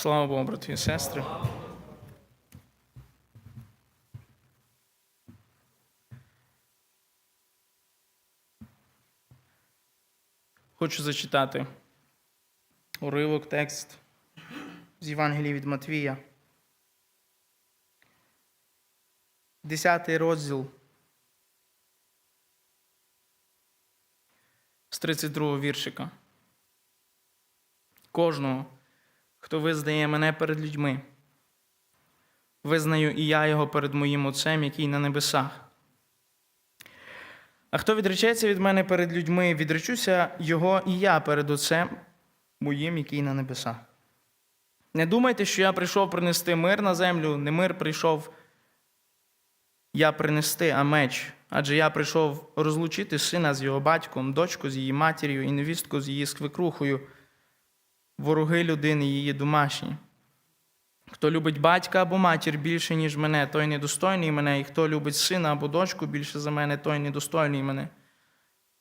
Слава Богу, брати і сестри. Хочу зачитати уривок, текст з Євангелії від Матвія. Десятий розділ з 32 віршика. Кожного, хто визнає мене перед людьми, визнаю і я його перед моїм Отцем, який на небесах. А хто відречеться від мене перед людьми, відречуся його і я перед Отцем моїм, який на небесах. Не думайте, що я прийшов принести мир на землю, не мир прийшов я принести, а меч. Адже я прийшов розлучити сина з його батьком, дочку з її матір'ю і невістку з її свекрухою, вороги людини її домашні. Хто любить батька або матір більше, ніж мене, той недостойний мене, і хто любить сина або дочку більше за мене, той недостойний мене.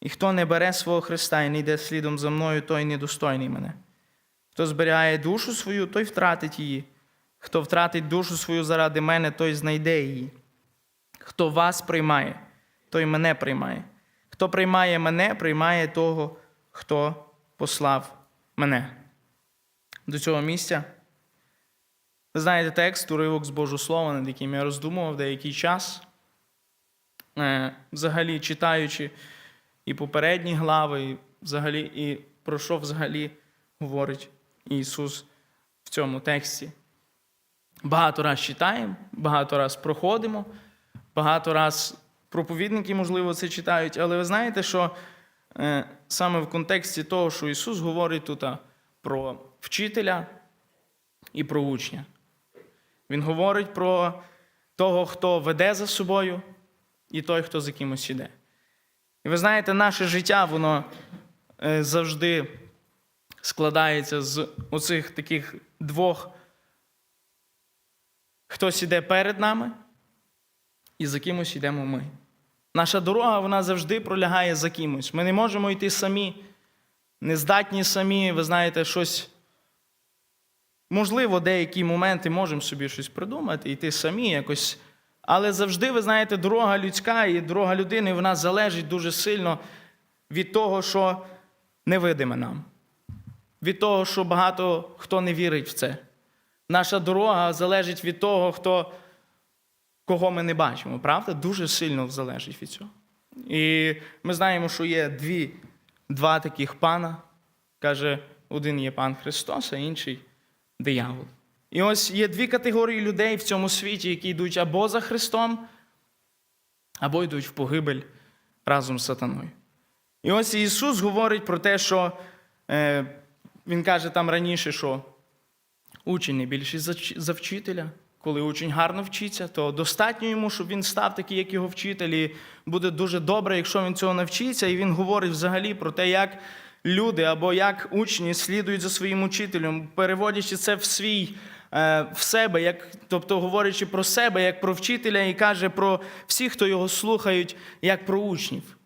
І хто не бере свого Христа і не йде слідом за мною, той недостойний мене. Хто зберігає душу свою, той втратить її. Хто втратить душу свою заради мене, той знайде її. Хто вас приймає, той мене приймає. Хто приймає мене, приймає того, хто послав мене. До цього місця. Ви знаєте текст, уривок з Божого Слова, над яким я роздумував деякий час. Е, Взагалі, читаючи і попередні глави, і взагалі, і про що взагалі говорить Ісус в цьому тексті. Багато раз читаємо, багато раз проходимо, багато раз проповідники, можливо, це читають, але ви знаєте, що е, саме в контексті того, що Ісус говорить тут про вчителя і про учня. Він говорить про того, хто веде за собою, і той, хто за кимось іде. І ви знаєте, наше життя, воно е, завжди складається з оцих таких двох. Хтось іде перед нами, і за кимось йдемо ми. Наша дорога вона завжди пролягає за кимось. Ми не можемо йти самі, не здатні самі, ви знаєте, щось. Можливо, деякі моменти можемо собі щось придумати, йти самі якось. Але завжди, ви знаєте, дорога людська і дорога людини вона залежить дуже сильно від того, що невидиме нам. Від того, що багато хто не вірить в це. Наша дорога залежить від того, хто, кого ми не бачимо, правда? Дуже сильно залежить від цього. І ми знаємо, що є дві, два таких пана. Каже, один є пан Христос, а інший диявол. І ось є дві категорії людей в цьому світі, які йдуть або за Христом, або йдуть в погибель разом з сатаною. І ось Ісус говорить про те, що е, Він каже там раніше, що учень більший за, за вчителя. Коли учень гарно вчиться, то достатньо йому, щоб він став такий, як його вчитель, і буде дуже добре, якщо він цього навчиться. І він говорить взагалі про те, як люди або як учні слідують за своїм учителем, переводячи це в свій е, в себе, як, тобто говорячи про себе, як про вчителя, і каже про всіх, хто його слухають, як про учнів.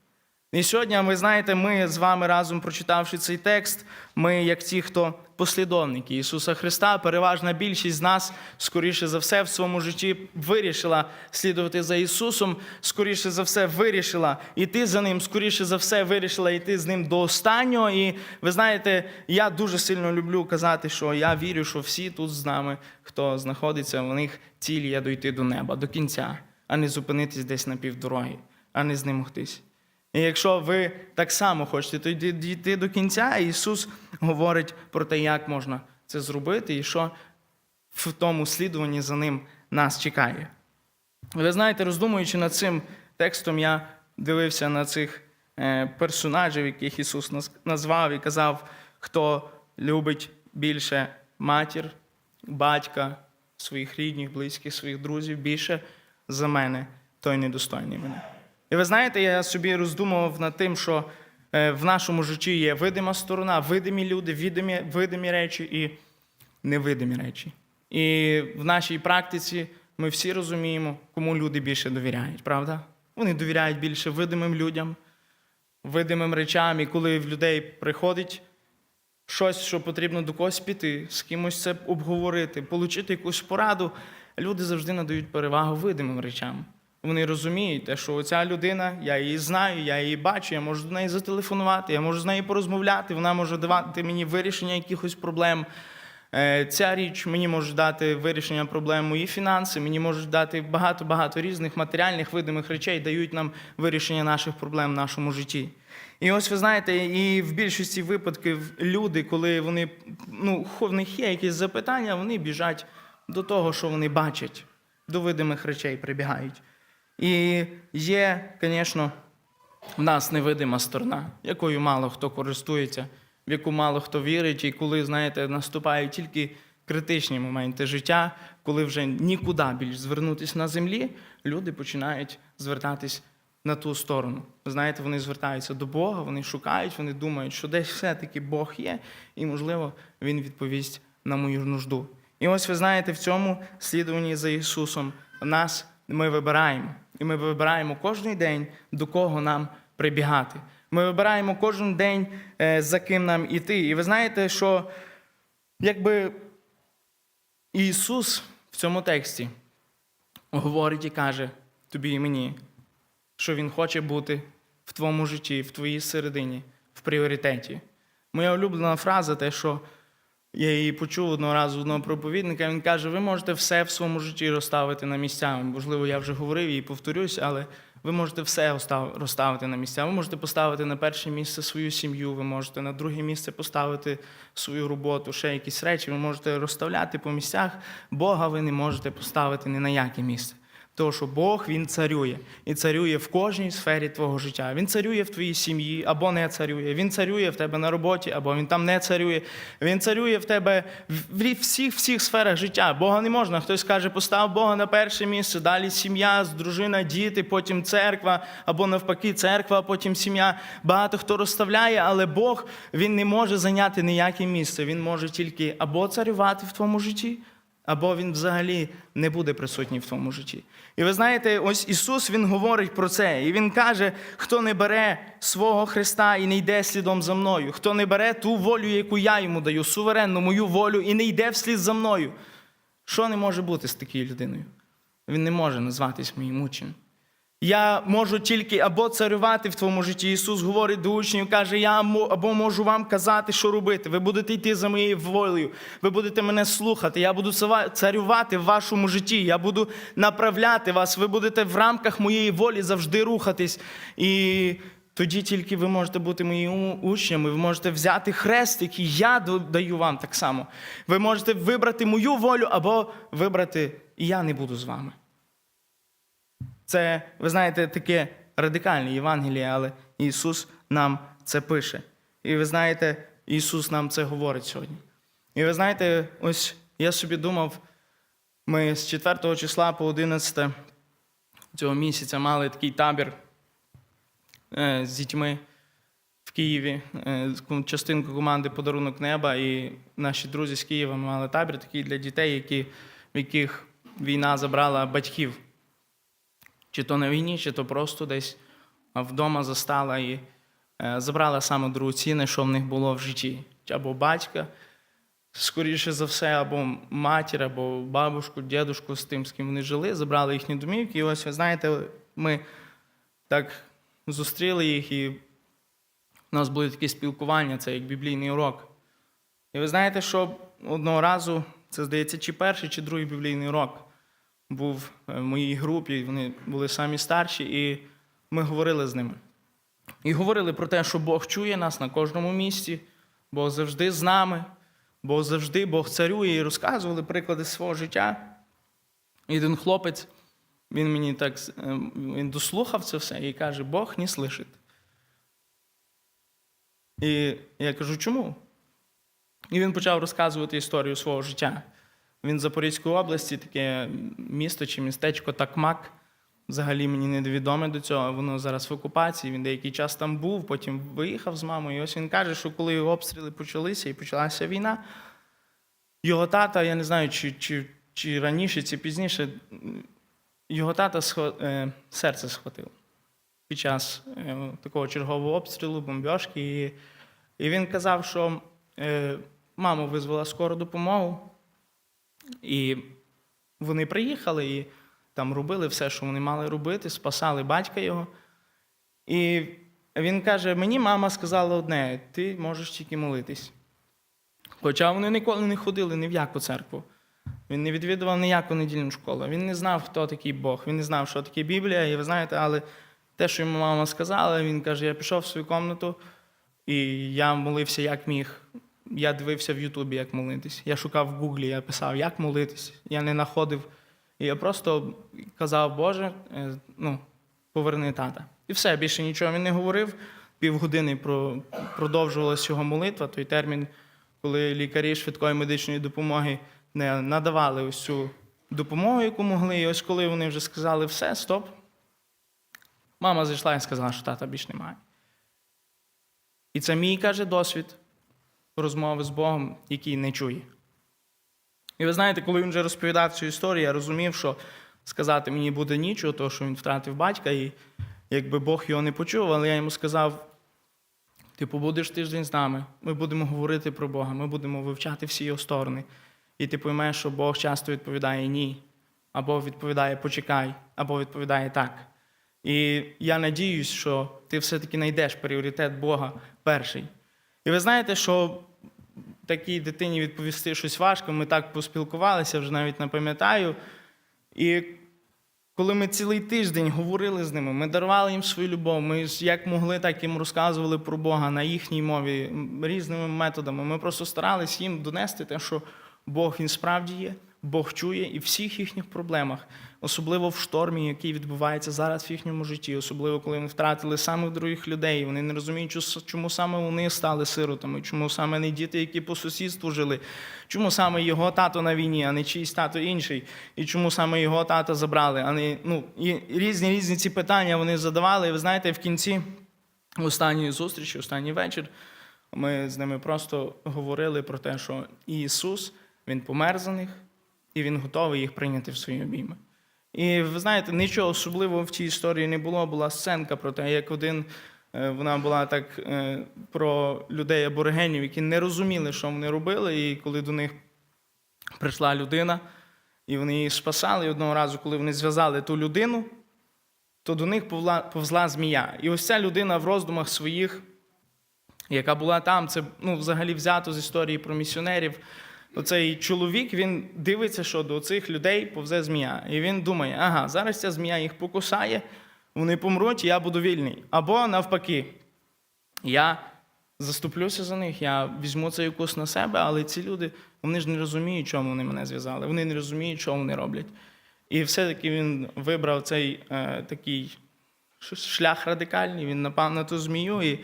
І сьогодні, ви знаєте, ми з вами разом прочитавши цей текст, ми, як ті, хто послідовники Ісуса Христа, переважна більшість з нас, скоріше за все, в своєму житті вирішила слідувати за Ісусом, скоріше за все, вирішила йти за Ним, скоріше за все, вирішила йти з Ним до останнього. І ви знаєте, я дуже сильно люблю казати, що я вірю, що всі тут з нами, хто знаходиться, в них ціль є дойти до неба, до кінця, а не зупинитись десь на півдороги, а не знемогтись. І якщо ви так само хочете то дійти до кінця, Ісус говорить про те, як можна це зробити, і що в тому слідуванні за ним нас чекає. Ви знаєте, роздумуючи над цим текстом, я дивився на цих е, персонажів, яких Ісус наз- назвав і казав, хто любить більше матір, батька, своїх рідних, близьких, своїх друзів більше за мене, той недостойний мене. І ви знаєте, я собі роздумував над тим, що е, в нашому житті є видима сторона, видимі люди, видимі, видимі речі і невидимі речі. І в нашій практиці ми всі розуміємо, кому люди більше довіряють, правда? Вони довіряють більше видимим людям, видимим речам, і коли в людей приходить щось, що потрібно до когось піти, з кимось це обговорити, отримати якусь пораду, люди завжди надають перевагу видимим речам. Вони розуміють, те, що ця людина, я її знаю, я її бачу, я можу до неї зателефонувати, я можу з нею порозмовляти, вона може давати мені вирішення якихось проблем. Е, Ця річ мені може дати вирішення проблем мої фінанси, мені можуть дати багато-багато різних матеріальних видимих речей, дають нам вирішення наших проблем в нашому житті. І ось ви знаєте, і в більшості випадків люди, коли вони ну, в них є якісь запитання, вони біжать до того, що вони бачать, до видимих речей прибігають. І є, звісно, в нас невидима сторона, якою мало хто користується, в яку мало хто вірить, і коли, знаєте, наступають тільки критичні моменти життя, коли вже нікуди більш звернутися на землі, люди починають звертатись на ту сторону. Знаєте, вони звертаються до Бога, вони шукають, вони думають, що десь все-таки Бог є, і, можливо, Він відповість на мою нужду. І ось ви знаєте, в цьому слідуванні за Ісусом нас ми вибираємо. І ми вибираємо кожен день, до кого нам прибігати. Ми вибираємо кожен день, е, за ким нам іти. І ви знаєте, що якби Ісус в цьому тексті говорить і каже тобі і мені, що Він хоче бути в твоєму житті, в твоїй середині, в пріоритеті. Моя улюблена фраза, те, що я її почув одного разу одного проповідника. Він каже: ви можете все в своєму житті розставити на місця. Можливо, я вже говорив і повторюсь, але ви можете все розставити на місця. Ви можете поставити на перше місце свою сім'ю, ви можете на друге місце поставити свою роботу, ще якісь речі. Ви можете розставляти по місцях. Бога ви не можете поставити ні на яке місце. Тому що Бог він царює і царює в кожній сфері твого життя. Він царює в твоїй сім'ї або не царює. Він царює в тебе на роботі, або він там не царює. Він царює в тебе в всіх всіх сферах життя. Бога не можна. Хтось каже, постав Бога на перше місце, далі сім'я, дружина, діти, потім церква, або навпаки, церква, потім сім'я. Багато хто розставляє, але Бог він не може зайняти ніяке місце. Він може тільки або царювати в твоєму житті або він взагалі не буде присутній в твоєму житті. І ви знаєте, ось Ісус Він говорить про це. І Він каже: хто не бере свого Христа і не йде слідом за мною, хто не бере ту волю, яку я йому даю, суверенну мою волю, і не йде вслід за мною. Що не може бути з такою людиною? Він не може назватись моїм учнем. Я можу тільки або царювати в твоєму житті. Ісус говорить до учнів, каже, я або можу вам казати, що робити. Ви будете йти за моєю волею, ви будете мене слухати. Я буду царювати в вашому житті. Я буду направляти вас. Ви будете в рамках моєї волі завжди рухатись. І тоді тільки ви можете бути моїми учнями. Ви можете взяти хрест, який я да- даю вам так само. Ви можете вибрати мою волю або вибрати, і я не буду з вами. Це, ви знаєте, таке радикальне Євангеліє, але Ісус нам це пише. І ви знаєте, Ісус нам це говорить сьогодні. І ви знаєте, ось я собі думав, ми з 4 числа по 11 цього місяця мали такий табір е, з дітьми в Києві, е, частинку команди Подарунок неба. І наші друзі з Києва мали табір такий для дітей, які, в яких війна забрала батьків чи то на війні, чи то просто десь вдома застала і е, забрала саме дорогоцінне, що в них було в житті. Або батька, скоріше за все, або матір, або бабушку, дідушку з тим, з ким вони жили, забрали їхні домівки. І ось, ви знаєте, ми так зустріли їх, і у нас були такі спілкування, це як біблійний урок. І ви знаєте, що одного разу, це здається, чи перший, чи другий біблійний урок був е, в моїй групі, вони були самі старші, і ми говорили з ними. І говорили про те, що Бог чує нас на кожному місці, Бог завжди з нами, Бог завжди Бог царює, і розказували приклади свого життя. І один хлопець, він мені так е, він дослухав це все і каже: Бог не слышить. І я кажу, чому? І він почав розказувати історію свого життя. Він з Запорізької області, таке місто чи містечко Такмак. Взагалі мені невідоме до цього. Воно зараз в окупації. Він деякий час там був, потім виїхав з мамою. І ось він каже, що коли обстріли почалися і почалася війна, його тата, я не знаю, чи, чи, чи раніше, чи пізніше, його тата схо- е, серце схватило під час е, такого чергового обстрілу, бомбьошки. І, і він казав, що е, маму визвала скору допомогу, і вони приїхали і там робили все, що вони мали робити, спасали батька його. І він каже: мені мама сказала одне: ти можеш тільки молитись. Хоча вони ніколи не ходили ні в яку церкву. Він не відвідував ніяку недільну школу. Він не знав, хто такий Бог. Він не знав, що таке Біблія. І ви знаєте, але те, що йому мама сказала, він каже: я пішов в свою кімнату, і я молився як міг. Я дивився в Ютубі, як молитись. Я шукав в Гуглі, я писав, як молитись. Я не знаходив. І я просто казав, Боже, е, ну, поверни тата. І все, більше нічого він не говорив. Півгодини про, продовжувалася його молитва, той термін, коли лікарі швидкої медичної допомоги не надавали ось цю допомогу, яку могли. І ось коли вони вже сказали все, стоп. Мама зайшла і сказала, що тата більше немає. І це мій каже досвід розмови з Богом, який не чує. І ви знаєте, коли він вже розповідав цю історію, я розумів, що сказати мені буде нічого, тому що він втратив батька, і якби Бог його не почув, але я йому сказав: ти побудеш тиждень з нами, ми будемо говорити про Бога, ми будемо вивчати всі його сторони. І ти поймеш, що Бог часто відповідає ні, або відповідає почекай, або відповідає так. І я надіюсь, що ти все-таки знайдеш пріоритет Бога перший. І ви знаєте, що такій дитині відповісти щось важко, ми так поспілкувалися, вже навіть не пам'ятаю. І коли ми цілий тиждень говорили з ними, ми дарували їм свою любов, ми ж як могли, так їм розказували про Бога на їхній мові різними методами. Ми просто старалися їм донести те, що Бог він справді є, Бог чує і в всіх їхніх проблемах, особливо в штормі, який відбувається зараз в їхньому житті, особливо коли вони втратили самих других людей. Вони не розуміють, чому саме вони стали сиротами, чому саме не діти, які по сусідству жили, чому саме його тато на війні, а не чийсь тато інший, і чому саме його тата забрали. А не, ну, і різні різні ці питання вони задавали. І ви знаєте, в кінці останньої зустрічі, останній вечір, ми з ними просто говорили про те, що Ісус Він помер за них, і Він готовий їх прийняти в свої обійми. І ви знаєте, нічого особливого в цій історії не було. Була сценка про те, як один е, вона була так е, про людей аборигенів, які не розуміли, що вони робили, і коли до них прийшла людина, і вони її спасали. І одного разу, коли вони зв'язали ту людину, то до них повла, повзла змія. І ось ця людина в роздумах своїх, яка була там, це ну, взагалі взято з історії про місіонерів. Оцей чоловік він дивиться, що до цих людей повзе змія. І він думає, ага, зараз ця змія їх покусає, вони помруть, я буду вільний. Або навпаки, я заступлюся за них, я візьму цей укус на себе, але ці люди вони ж не розуміють, чому вони мене зв'язали. Вони не розуміють, що вони роблять. І все-таки він вибрав цей е, такий шлях радикальний, він напав на ту змію, і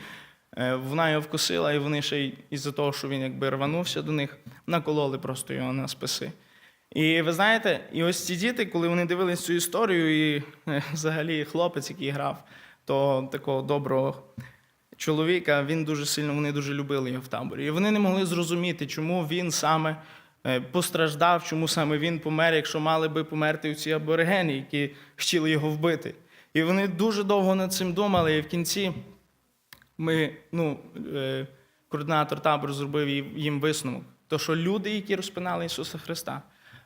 вона його вкусила, і вони ще й із-за того, що він якби рванувся до них, накололи просто його на списи. І ви знаєте, і ось ці діти, коли вони дивились цю історію, і е, взагалі хлопець, який грав, то такого доброго чоловіка, він дуже сильно, вони дуже любили його в таборі. І вони не могли зрозуміти, чому він саме е, постраждав, чому саме він помер, якщо мали би померти ці аборигени, які хотіли його вбити. І вони дуже довго над цим думали, і в кінці ми, ну, е, координатор табору зробив їм- висновок. То, що люди, які розпинали Ісуса Христа,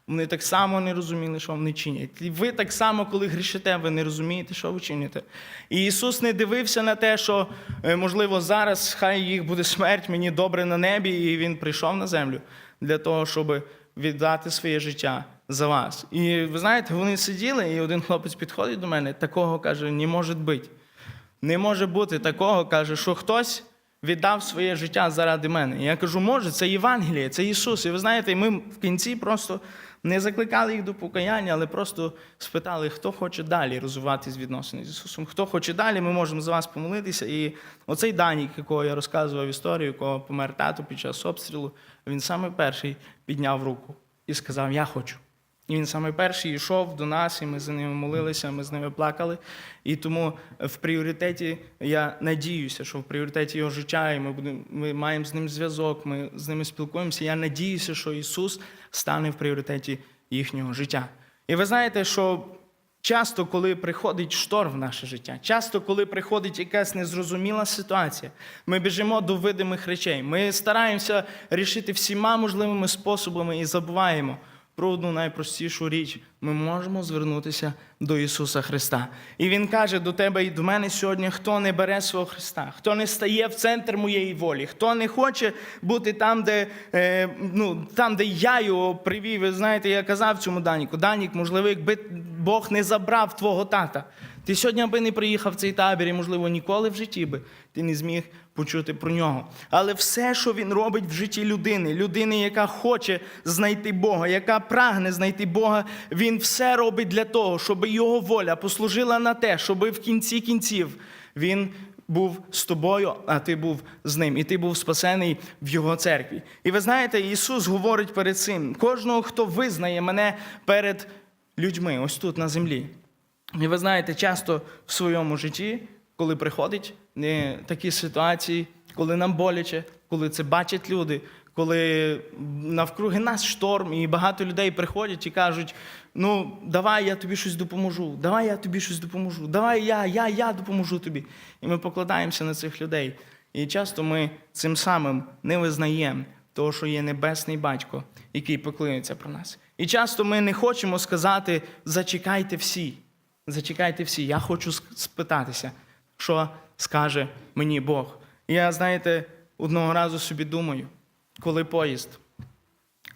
вони так само не розуміли, що вони чинять. І ви так само, коли грішите, ви не розумієте, що ви чините. І Ісус не дивився на те, що, е, можливо, зараз хай їх буде смерть, мені добре на небі, і Він прийшов на землю для того, щоб віддати своє життя за вас. І ви знаєте, вони сиділи, і один хлопець підходить до мене, такого каже, не може бути. Не може бути такого, каже, що хтось віддав своє життя заради мене. І я кажу, може, це Євангеліє, це Ісус. І ви знаєте, ми в кінці просто не закликали їх до покаяння, але просто спитали, хто хоче далі розвиватись відносини з Ісусом, хто хоче далі, ми можемо за вас помолитися. І оцей Данік, якого я розказував історію, якого помер тато під час обстрілу, він саме перший підняв руку і сказав: Я хочу. І він саме перший йшов до нас, і ми за ними молилися, ми з ними плакали. І тому в пріоритеті я надіюся, що в пріоритеті його життя, і ми будемо, ми маємо з ним зв'язок, ми з ними спілкуємося. Я надіюся, що Ісус стане в пріоритеті їхнього життя. І ви знаєте, що Часто, коли приходить шторм в наше життя, часто, коли приходить якась незрозуміла ситуація, ми біжимо до видимих речей. Ми стараємося рішити всіма можливими способами і забуваємо про одну найпростішу річ. Ми можемо звернутися до Ісуса Христа. І Він каже до тебе і до мене сьогодні: хто не бере свого Христа, хто не стає в центр моєї волі, хто не хоче бути там, де, е, ну, там, де я його привів. Ви знаєте, я казав цьому Даніку, Данік, можливо, якби Бог не забрав твого тата. Ти сьогодні аби не приїхав в цей табір, і, можливо, ніколи в житті би ти не зміг почути про нього. Але все, що він робить в житті людини, людини, яка хоче знайти Бога, яка прагне знайти Бога, він все робить для того, щоб його воля послужила на те, щоб в кінці кінців він був з тобою, а ти був з ним, і ти був спасений в його церкві. І ви знаєте, Ісус говорить перед цим: кожного, хто визнає мене перед людьми, ось тут на землі. І ви знаєте, часто в своєму житті, коли приходять такі ситуації, коли нам боляче, коли це бачать люди, коли навкруги нас шторм, і багато людей приходять і кажуть: ну, давай я тобі щось допоможу, давай я тобі щось допоможу, давай я, я, я допоможу тобі. І ми покладаємося на цих людей. І часто ми цим самим не визнаємо того, що є небесний батько, який піклується про нас. І часто ми не хочемо сказати зачекайте всі. Зачекайте всі, я хочу спитатися, що скаже мені Бог. Я, знаєте, одного разу собі думаю, коли поїзд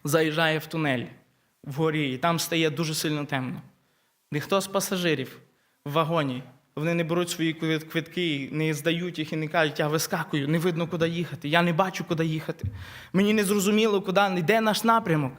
заїжджає в тунель вгорі, і там стає дуже сильно темно. Ніхто з пасажирів в вагоні, вони не беруть свої квитки, не здають їх і не кажуть, я вискакую, не видно, куди їхати, я не бачу, куди їхати. Мені не зрозуміло, куди йде наш напрямок.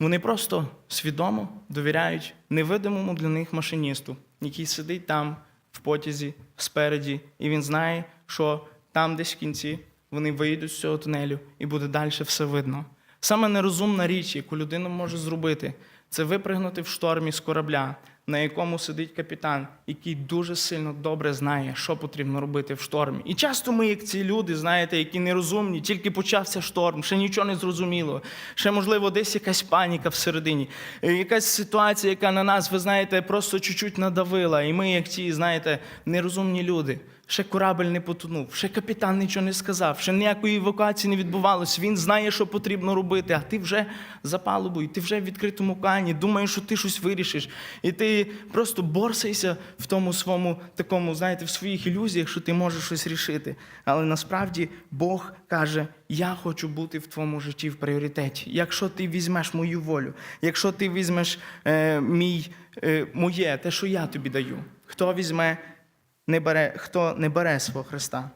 Вони просто свідомо довіряють невидимому для них машиністу, який сидить там в потязі спереді, і він знає, що там десь в кінці вони вийдуть з цього тунелю і буде далі все видно. Саме нерозумна річ, яку людина може зробити, це випригнути в штормі з корабля, на якому сидить капітан, який дуже сильно добре знає, що потрібно робити в штормі. І часто ми, як ці люди, знаєте, які нерозумні, тільки почався шторм, ще нічого не зрозуміло, ще, можливо, десь якась паніка всередині, е, якась ситуація, яка на нас, ви знаєте, просто чуть-чуть надавила. І ми, як ті, знаєте, нерозумні люди. Ще корабель не потонув, ще капітан нічого не сказав, ще ніякої евакуації не відбувалось. Він знає, що потрібно робити, а ти вже за палубою, ти вже в відкритому океані, думаєш, що ти щось вирішиш. І ти просто борсайся в тому своєму такому, знаєте, в своїх ілюзіях, що ти можеш щось рішити. Але насправді Бог каже: Я хочу бути в твоєму житті в пріоритеті. Якщо ти візьмеш мою волю, якщо ти візьмеш е, мій, е, моє, те, що я тобі даю, хто візьме не бере, хто не бере свого Христа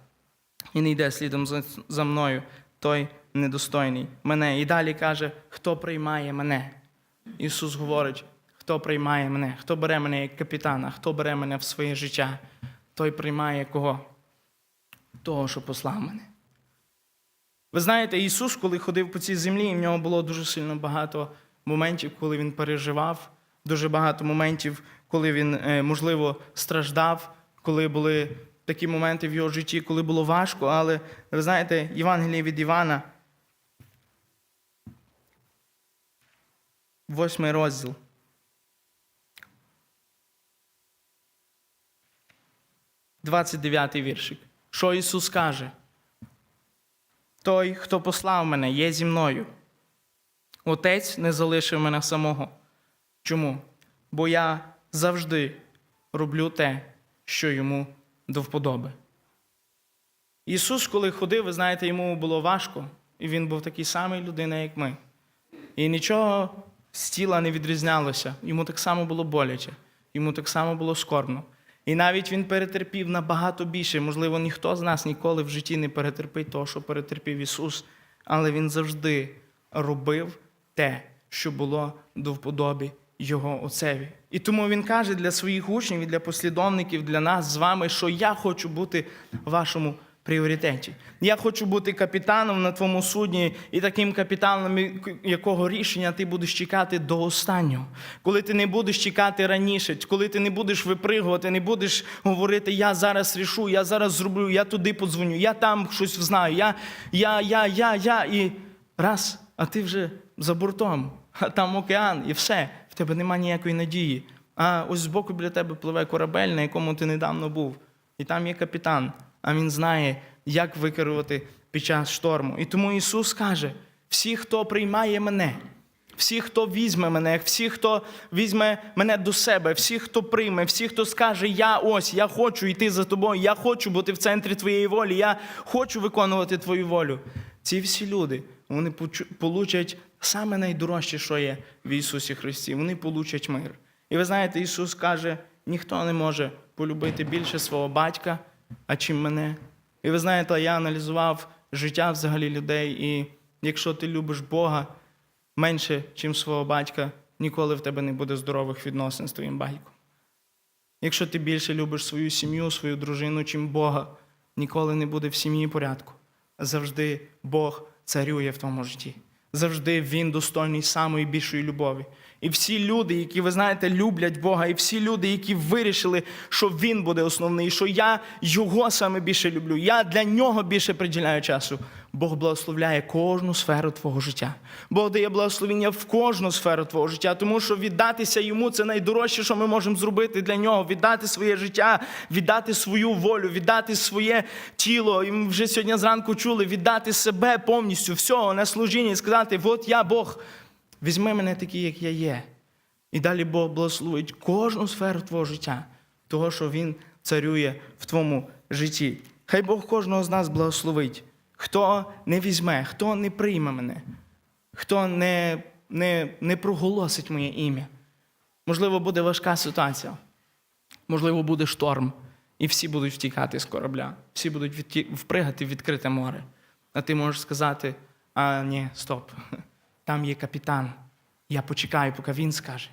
і не йде слідом за, мною, той недостойний мене. І далі каже, хто приймає мене. Ісус говорить, хто приймає мене, хто бере мене як капітана, хто бере мене в своє життя, той приймає кого? Того, що послав мене. Ви знаєте, Ісус, коли ходив по цій землі, в нього було дуже сильно багато моментів, коли він переживав, дуже багато моментів, коли він, е, можливо, страждав, коли були такі моменти в його житті, коли було важко. Але ви знаєте, Євангеліє від Івана, восьмий розділ. Двадцять дев'ятий віршик. Що Ісус каже? Той, хто послав мене, є зі мною. Отець не залишив мене самого. Чому? Бо я завжди роблю те, що йому до вподоби. Ісус, коли ходив, ви знаєте, йому було важко, і він був такий самий людина, як ми. І нічого з тіла не відрізнялося. Йому так само було боляче, йому так само було скорбно. І навіть він перетерпів набагато більше. Можливо, ніхто з нас ніколи в житті не перетерпить того, що перетерпів Ісус, але Він завжди робив те, що було до вподобі Його Отцеві. І тому Він каже для своїх учнів і для послідовників, для нас з вами, що я хочу бути в вашому пріоритеті. Я хочу бути капітаном на твоєму судні, і таким капітаном, якого рішення ти будеш чекати до останнього. Коли ти не будеш чекати раніше, коли ти не будеш випригувати, не будеш говорити, я зараз рішу, я зараз зроблю, я туди подзвоню, я там щось знаю, я, я, я, я, я. І раз, а ти вже за бортом, а там океан, і все, тебе немає ніякої надії. А ось збоку біля тебе пливе корабель, на якому ти недавно був. І там є капітан, а він знає, як викерувати під час шторму. І тому Ісус каже: всі, хто приймає мене, всі, хто візьме мене, всі, хто візьме мене до себе, всі, хто прийме, всі, хто скаже, я ось, я хочу йти за тобою, я хочу бути в центрі твоєї волі, я хочу виконувати твою волю. Ці всі люди, вони получать саме найдорожче, що є в Ісусі Христі. Вони получать мир. І ви знаєте, Ісус каже: ніхто не може полюбити більше свого батька, а чим мене. І ви знаєте, я аналізував життя взагалі людей, і якщо ти любиш Бога менше, чим свого батька, ніколи в тебе не буде здорових відносин з твоїм батьком. Якщо ти більше любиш свою сім'ю, свою дружину, чим Бога, ніколи не буде в сім'ї порядку. Завжди Бог царює в твоєму житті. Завжди Він достойний самої більшої любові. І всі люди, які, ви знаєте, люблять Бога, і всі люди, які вирішили, що Він буде основний, що я Його саме більше люблю, я для нього більше приділяю часу. Бог благословляє кожну сферу твого життя. Бог дає благословення в кожну сферу твого життя, тому що віддатися йому це найдорожче, що ми можемо зробити для нього. Віддати своє життя, віддати свою волю, віддати своє тіло. І ми вже сьогодні зранку чули, віддати себе повністю всього на служіння і сказати: от я Бог, візьми мене такий, як я є. І далі Бог благословить кожну сферу твого життя, того, що Він царює в твоєму житті. Хай Бог кожного з нас благословить. Хто не візьме, хто не прийме мене, хто не, не, не проголосить моє ім'я. Можливо, буде важка ситуація, можливо, буде шторм, і всі будуть втікати з корабля, всі будуть впригати в відкрите море. А ти можеш сказати: а ні, стоп, там є капітан. Я почекаю, поки він скаже.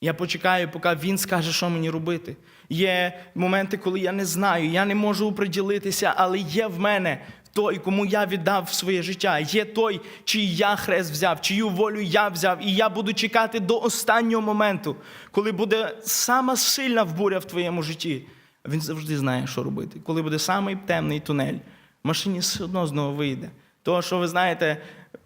Я почекаю, поки він скаже, що мені робити. Є моменти, коли я не знаю, я не можу оприділитися, але є в мене той, кому я віддав своє життя. Є той, чий я хрест взяв, чию волю я взяв, і я буду чекати до останнього моменту, коли буде сама сильна буря в твоєму житті. Він завжди знає, що робити. Коли буде самий темний тунель, машині все одно знову вийде. Того, що ви знаєте,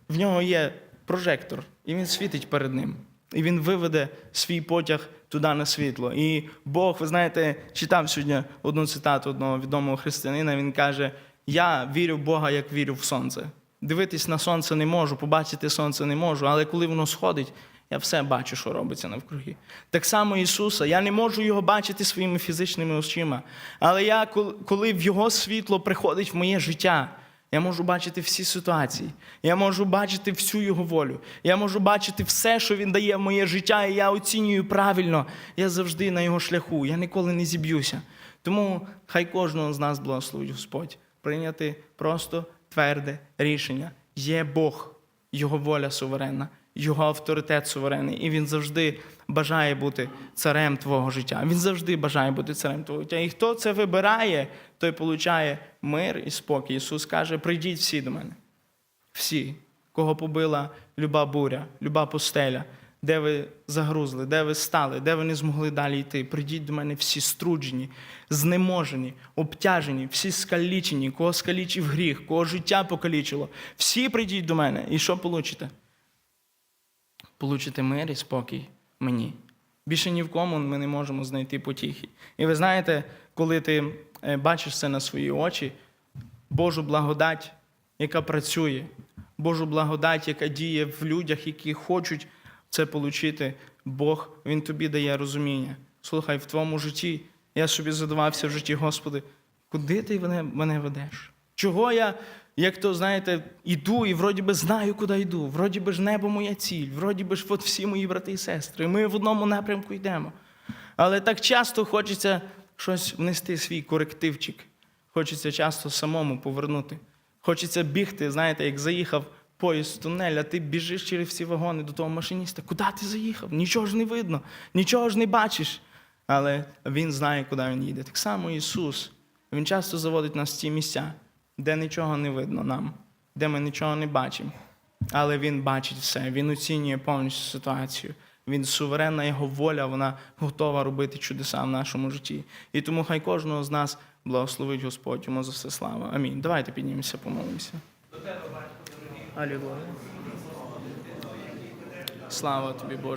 в нього є прожектор, і він світить перед ним. І він виведе свій потяг туди на світло. І Бог, ви знаєте, читав сьогодні одну цитату одного відомого християнина. Він каже: Я вірю в Бога, як вірю в сонце. Дивитись на сонце не можу, побачити сонце не можу, але коли воно сходить, я все бачу, що робиться навкруги. Так само Ісуса, я не можу його бачити своїми фізичними очима. Але я, коли в Його світло приходить в моє життя, я можу бачити всі ситуації. Я можу бачити всю його волю. Я можу бачити все, що він дає в моє життя, і я оцінюю правильно. Я завжди на його шляху. Я ніколи не зіб'юся. Тому хай кожного з нас благословить Господь прийняти просто тверде рішення. Є Бог, Його воля суверенна, Його авторитет суверенний, і Він завжди бажає бути царем твого життя. Він завжди бажає бути царем твого життя. І хто це вибирає, той получає мир і спокій. Ісус каже: прийдіть всі до мене. Всі, кого побила люба буря, люба пустеля, де ви загрузли, де ви стали, де ви не змогли далі йти. Прийдіть до мене всі струджені, знеможені, обтяжені, всі скалічені, кого скалічив гріх, кого життя покалічило. Всі прийдіть до мене. І що получите? Получите мир і спокій мені. Більше ні в кому ми не можемо знайти потіхи. І ви знаєте, коли ти е, бачиш це на свої очі, Божу благодать, яка працює, Божу благодать, яка діє в людях, які хочуть це отримати, Бог Він тобі дає розуміння. Слухай, в твоєму житті я собі задавався в житті, Господи, куди ти мене ведеш? Чого я, як то, знаєте, іду і вроді би знаю, куди йду. Вроді би ж небо моя ціль, вроді би ж от всі мої брати і сестри. Ми в одному напрямку йдемо. Але так часто хочеться щось внести свій корективчик. Хочеться часто самому повернути. Хочеться бігти, знаєте, як заїхав поїзд в тунель, а ти біжиш через всі вагони до того машиніста. Куди ти заїхав? Нічого ж не видно, нічого ж не бачиш. Але він знає, куди він їде. Так само Ісус. Він часто заводить нас в ті місця, де нічого не видно нам, де ми нічого не бачимо. Але Він бачить все, Він оцінює повністю ситуацію. Він суверенна, його воля, вона готова робити чудеса в нашому житті. І тому хай кожного з нас благословить Господь йому за все слава. Амінь. Давайте піднімемося, помолимося. Алілуя. Слава тобі, Боже.